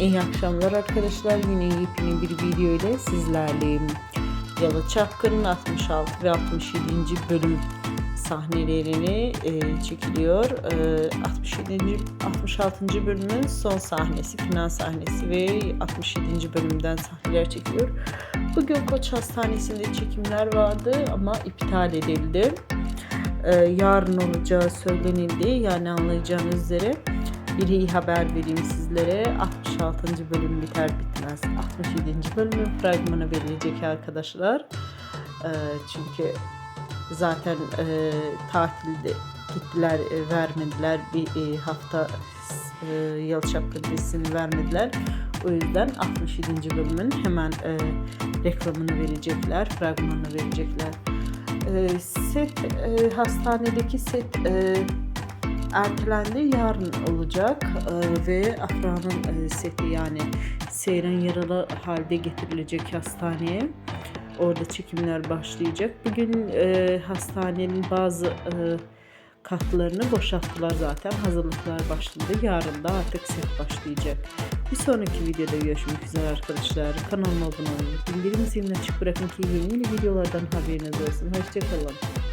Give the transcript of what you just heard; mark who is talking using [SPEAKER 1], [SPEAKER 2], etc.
[SPEAKER 1] İyi akşamlar arkadaşlar. Yine yepyeni bir video ile sizlerleyim. Yalı Çapkın'ın 66 ve 67. bölüm sahnelerini e, çekiliyor. E, 67. 66. bölümün son sahnesi, final sahnesi ve 67. bölümden sahneler çekiliyor. Bugün Koç Hastanesi'nde çekimler vardı ama iptal edildi. E, yarın olacağı söylenildi. Yani anlayacağınız üzere bir iyi haber vereyim sizlere. 66. bölüm biter bitmez. 67. bölümün fragmanı verilecek arkadaşlar. Ee, çünkü zaten e, tatilde gittiler e, vermediler bir e, hafta e, Yalı Çapkın dizisini vermediler. O yüzden 67. bölümün hemen e, reklamını verecekler, fragmanını verecekler. E, set e, hastanedeki set e, ertelendi. Yarın olacak Ee, ve Afra'nın e, seti yani Seyran yaralı halde getirilecek hastaneye. Orada çekimler başlayacak. Bugün e, hastanenin bazı e, katlarını boşalttılar zaten. Hazırlıklar başladı. Yarın da artık set başlayacak. Bir sonraki videoda görüşmek üzere arkadaşlar. Kanalıma abone olun. Bildirim zilini açık bırakın ki yeni videolardan haberiniz olsun. Hoşçakalın.